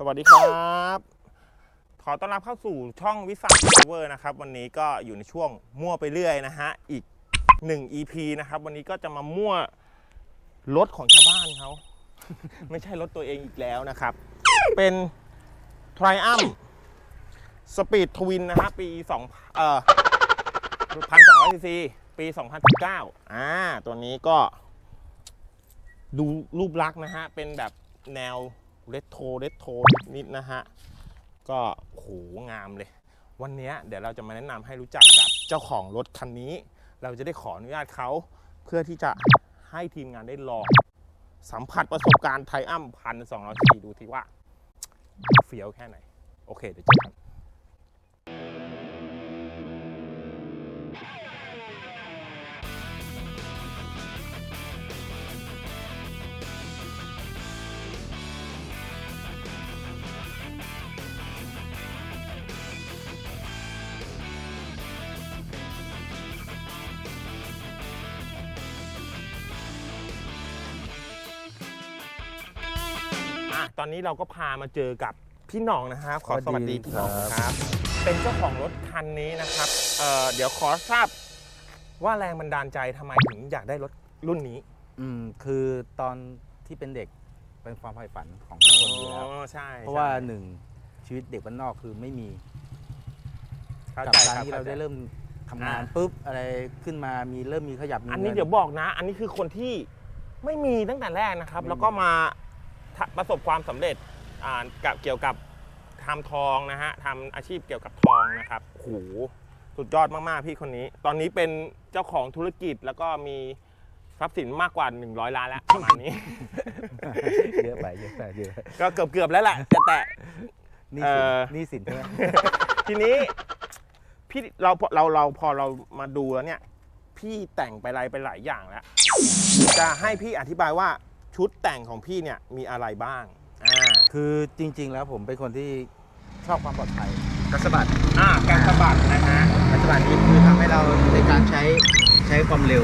สวัสดีครับ ขอต้อนรับเข้าสู่ช่องวิสัยเวอร์นะครับ วันนี้ก็อยู่ในช่วงมั่วไปเรื่อยนะฮะ อีก 1 EP นะครับ วันนี้ก็จะมามั่วรถของชาวบ้านเขา ไม่ใช่รถตัวเองอีกแล้วนะครับ เป็น Triumph Speed Twin นะฮะ ปี2เอ่อ1,200ซีซีปี 2019 อ่า ตัวนี้ก็ ดูรูปลักษณ์นะฮะ เป็นแบบแนว เรโทรเรโทนิดนะฮะ ก็โหงามเลย วันนี้เดี๋ยวเราจะมาแนะนำให้รู้จักกับเจ้าของรถคันนี้ เราจะได้ขออนุญาตเขาเพื่อที่จะให้ทีมงานได้ลองสัมผัสประสบการณ์ไทอัมพันสองร้อยสี่ดูทีว่าเฟี้ยวแค่ไหน โอเคเดี๋ยวเจอกัน ตอนนี้เราก็พามาเจอกับพี่หน่องนะครับ ขอสสวัวัสสดีดีพี่หน่องครับครับ เป็นเจ้าของรถคันนี้นะครับเอ่อเดี๋ยวขอทราบว่าแรงบันดาลใจทำไมถึงอยากได้รถรุ่นนี้อืมคือตอนที่เป็นเด็กเป็นความใฝ่ฝันของทุกคนอยู่แล้วอ๋อใช่เพราะว่าใช่หนึ่งชีวิตเด็กบ้านนอกคือไม่มีเข้ากับใจการครับที่เราได้ข้ใจเริ่มทำงานอ่าปุ๊บอะไรขึ้นมามีเริ่มมีขยับมีอันนี้งิเดี๋ยวบอกนะ อันนี้คือคนที่ไม่มีตั้งแต่แรกนะครับไม่มีแล้วก็มาทะ ประสบความสำเร็จอ่ากับเกี่ยวกับทำทองนะฮะทำอาชีพเกี่ยวกับทองนะครับโอ้โหสุดยอดมาก ๆ พี่คนนี้ ตอนนี้เป็นเจ้าของธุรกิจแล้วก็มีทรัพย์สินมากกว่า 100 ล้านแล้วประมาณนี้ เยอะไปเยอะไปเยอะไปก็เกือบเกือบๆแล้วแหละแต่แต่นี่เอ่สินอนี่สินใช่ไหมทีนี้พี่เราเราเราพอเรามาดูแล้วเนี่ย พี่แต่งไปอะไรไปหลายอย่างแล้ว จะให้พี่อธิบายว่า ชุดแต่งของพี่เนี่ยมีอะไรบ้างอ่าคือจริง ๆ แล้วผมเป็นคนที่ชอบความปลอดภัยกระสะบัดอ่าการสะบัดนะฮะกระสะบัดนี้คือทำให้เราในการใช้ใช้ความเร็ว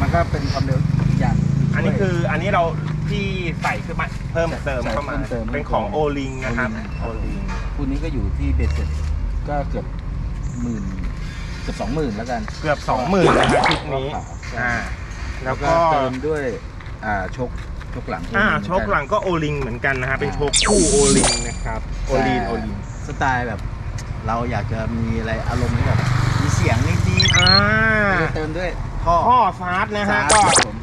มันก็เป็นความเร็วอีกอย่างอันนี้คืออันนี้เราพี่ใส่ขึ้นมาเพิ่มเติมใส่เข้ามาเพิ่มเติมเป็นของโอลิงนะครับโอลิงคู่นี้ก็อยู่ที่เบสเซ็ตก็เกือบหมื่นเกือบสองหมื่นแล้วกันเกือบสองหมื่นนะครับชุดนี้อ่าแล้แล้ววก็ก็เติมด้วย อ่าชกชกหลัง อ่าโชคหลังก็โอลิงเหมือนกันนะฮะเป็นโชคคู่โอลิงนะครับโอลินโอลิงสไตล์แบบ เราอยากจะมีอะไรอารมณ์ที่แบบมีเสียงนิดอ่าๆก็เติมด้วยท่อท่อฟาสนะฮะสาก็ครับผม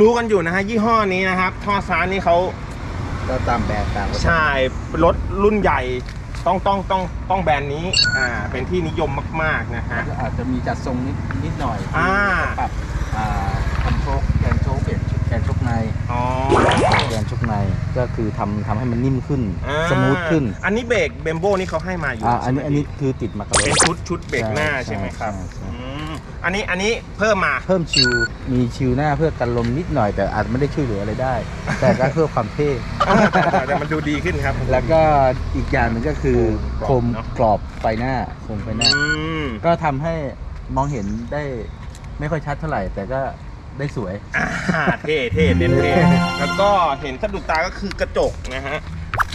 รู้ๆกันอยู่นะฮะยี่ห้อนี้นะครับท่อฟาสนี่เขาก็ตามแบรนด์ตามใช่รถรุ่นใหญ่ต้องต้องต้องต้องแบรนด์นี้อ่าเป็นที่นิยมมาก ๆนะฮะ ก็อาจจะมีจัดทรงนิดนิดหน่อยอ่า ปรับอ่าทำโชคแกนโชคเอ๋อแกนโชคในก็คือทำทำให้มันนิ่มขึ้น อ่าสมูทขึ้นอันนี้เบรกเบมโบนี่เขาให้มาอยู่อ่าอันนี้ใช่ไหมอันนี้คือติดมากับรถ เป็นชุดชุดเบรกหน้าใช่ไหมครับใช่ใช่ อืมอันนี้อันนี้เพิ่มมา เพิ่มชิวมีชิวหน้าเพื่อกันลมนิดหน่อยแต่อาจไม่ได้ช่วยเหลืออะไรได้ แต่ก็เพื่อความเท่ แต่มันดูดีขึ้นครับ แล้วก็อีกอย่างหนึ่งก็คือโคโครมเนอะกรอบไฟหน้าโคมไฟหน้า อืมก็ทำให้มองเห็นได้ไม่ค่อยชัดเท่าไหร่ แต่ก็ ได้สวย อ่าเท่เท่เด่นเท่แล้วก็เห็นสะดุดตาก็คือกระจกนะฮะ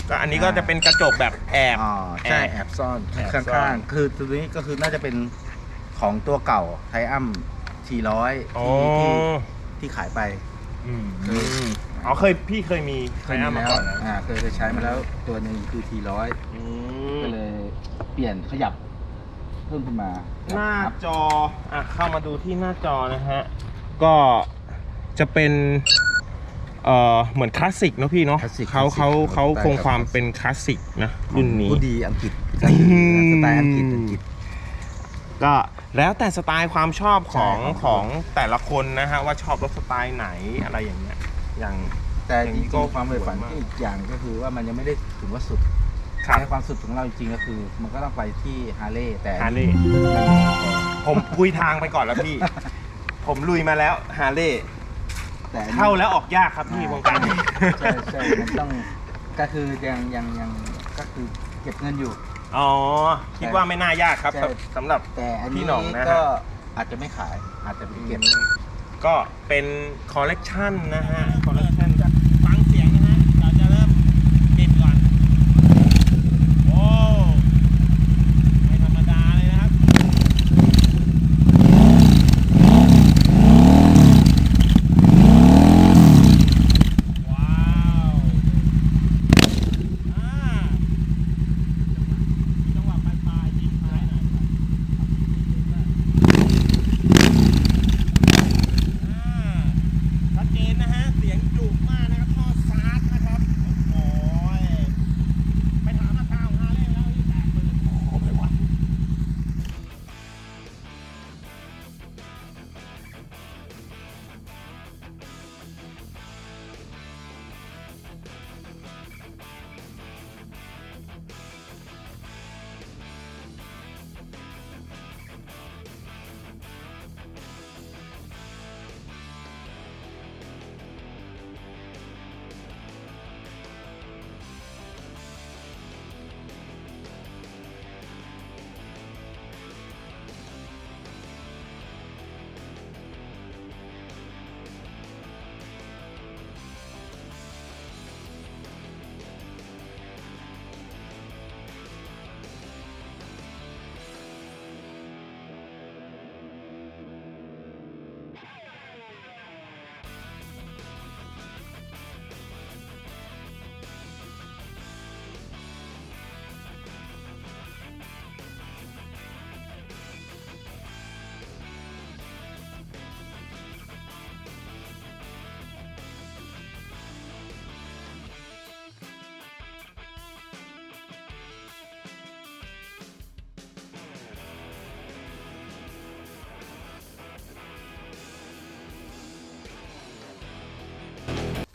ก็อันนี้ก็จะเป็นกระจกแบบแอบ อ๋อใช่แอบแอบซ่อนแอบซ่ข้อนางๆคือตัวนี้ก็คือน่าจะเป็นของตัวเก่าไทอัมทีร้อยอ๋อที่ที่ที่ขายไป อืมอ๋อเคยพี่เคยมีไทอัมมาแล้วก่อนนะอ่าเคยเคยใช้มาแล้วตัวหนึ่งคือทีร้อยอืมก็เลยเปลี่ยนขยับเพิ่มขึ้นมาหน้าครับจออะเข้ามาดูที่หน้าจอนะฮะ ก็จะเป็นเอ่อเหมือนคลาสสิกเนอะพี่เนาะคลาสสิกเขาเขาคลาสสิกเขาสไตล์ คงความคลาสสิกเป็นคลาสสิกนะรุ่นนี้ ผู้ดีอังกฤษอืมสไตล์อังกฤษอังกฤษ ก็แล้วแต่สไตล์ความชอบของใช่ครับ ของแต่ละคนนะฮะว่าชอบรถสไตล์ไหนอะไรอย่างเงี้ยอย่าง แต่อย่างจนี้ริงก็ๆความใฝ่ฝันสวยมากที่อีกอย่างก็คือว่ามันยังไม่ได้ถึงว่าสุดครับ ในความสุดของเราจริงๆก็คือ มันก็ต้องไปที่ฮาร์เลย์แต่ฮาร์เลย์ผมคุยทางไปก่อนแล้วพี่ ผมลุยมาแล้วฮาร์เลย์แต่อันนี้เข้าแล้วออกยากครับพี่วงการนี้ใช่ใช่มันต้องก็คือยังยังยังก็คือเก็บเงินอยู่ อ๋อ คิดว่าไม่น่ายากครับใช่ สำหรับ แต่อันพี่นี้หน่องนะฮะ ก็อาจจะไม่ขายอาจจะไปเก็บ ก็เป็นคอลเลกชันนะฮะ คอลเลกชันฟังเสียงนะฮะเราจะเริ่มปิดก่อน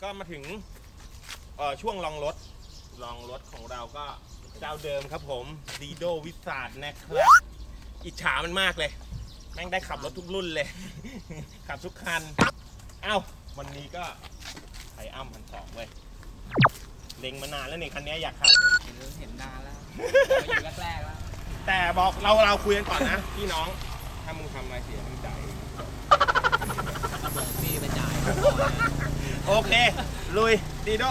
ก็มาถึงเอ่อช่วงลองรถลองรถของเราก็เจ้าเดิมครับผมดีโดวิสาดนะครับ อิจฉามันมากเลย แม่งได้ขับรถทุกรุ่นเลย ขับทุกคัน เอ้า วันนี้ก็ไทอ้ำพันสองเว้ยเล็งมานานแล้วเนี่ยคันนี้อยากขับเห็นนานแล้วอยู่แรกๆแล้ว แต่บอกเราเราคุยกันก่อนนะ พี่น้อง ถ้ามึงทำอะไรเสียมึงจ่ายกระเบื้องพี่ไปจ่าย โอเค ลุยดีโด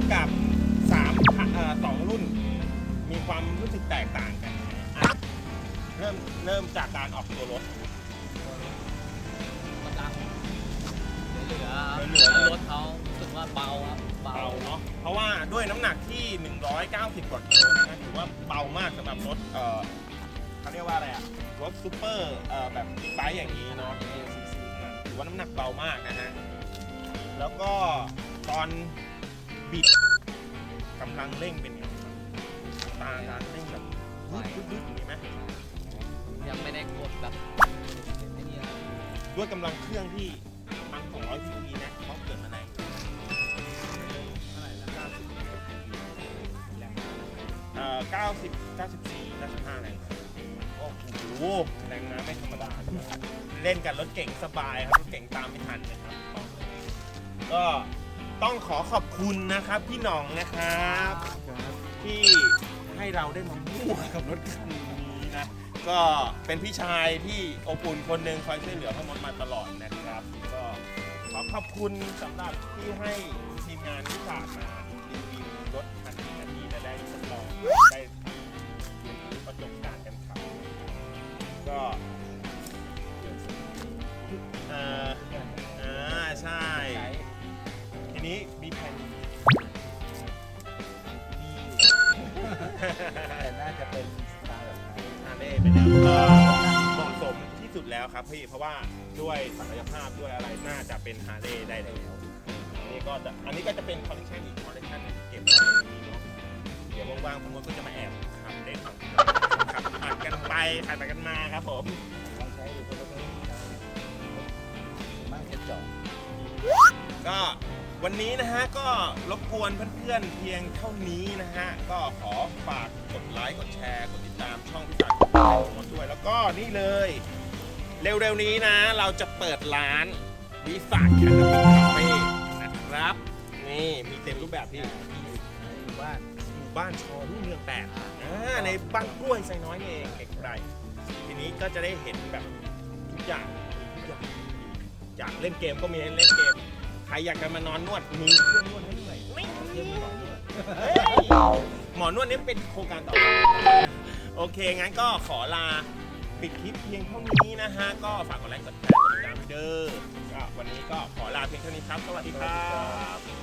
เทียบกับสามเอ่อสองรุ่น มีความรู้สึกแตกต่างกันยังไงอะเริ่มเริ่มจากการออกตัวรถ กำลังเหลือเหเหลืลือ อรถเขารู้สึกว่าเบาครับเบาเบาเนาะเพราะว่าด้วยน้ำหนักที่ 190 กว่ากิโลนะฮะถือว่าเบามากสำหรับรถเออเขาเรียกว่าอะไรอะรถซูเปอร์เอ่อแบบบิ๊กไบค์อย่างนี้เนาะถือว่าน้ำหนักเบามากนะฮะ แล้วก็ตอน บิดกำลังเร่งเป็นไงครับตาการเร่งแบบรึดรึดๆอย่างนี้ไหมยังไม่ได้กดแบบไอ้นี่เลยด้วยกำลังเครื่องที่มัน200 cc นะเขาเกิดมาแรงเท่าไหร่ละ90แรงเอ่อ90 94 95แรงโอ้โหแรงม้าไม่ธรรมดานะครับเล่นกับรถเก่งสบายครับรถเก่งตามไม่ทันนะครับก็ ต้องขอขอบคุณนะครับ พี่หน่องนะครับ ที่ให้เราได้มามั่วกับรถคันนี้นะก็เป็นพี่ชายที่อบอุ่นคนหนึ่งคอยช่วยเหลือพ่อมดมาตลอดนะครับ ก็ขอขอบคุณสำหรับที่ให้ทีมงานวิสาสมารีวิวรถคันนี้คันนี้และได้ทดลองได้เรียนรู้ประสบการณ์กันขับก็ พี่เพราะว่าด้วยศักยภาพด้วยอะไรน่าจะเป็นฮาร์เลย์ได้แล้วอันนี้ก็จะอันนี้ก็จะเป็นคอลเลคชันอีกคอลเลคชันหนึงเก็บไว้ในนี้เนาะเดี๋ยวว่างๆผมก็จะมาแอบขับเล่นขับขับกันไปขับกันมาครับผมลองใช้ดูก็ไม่ได้มากแค่จอดก็วันนี้นะฮะก็รบกวนเพื่อนๆเพียงเท่านี้นะฮะก็ขอฝากกดไลค์กดแชร์กดติดตามช่องพิศาจของผมด้วยแล้วก็นี่เลย เร็วๆนี้นะ เราจะเปิดร้านวิสาแคนาบิคาเฟ่นะครับ นี่มีเต็มรูปแบบที่หมู่บ้านหมู่บ้านชอรุ่งเรืองแปดอ่าในบ้านกล้วยไซน้อยนี่เองไกลๆทีนี้ก็จะได้เห็นแบบทุกอย่างทุกอย่างอยากเล่นเกมก็มีให้เล่นเกม ใครอยากจะมานอนนวดมีเครื่องนวดให้ด้วยนี่เฮ้ยหมอนวดนี่เป็นโครงการต่อไปโอเคงั้นก็ขอลา ปิดคลิปเพียงเท่านี้นะฮะ ก็ฝากกดไลค์กดแชร์กดติดตามเด้อก็วันนี้ก็ขอลาเพียงเท่านี้ครับ สวัสดีครับ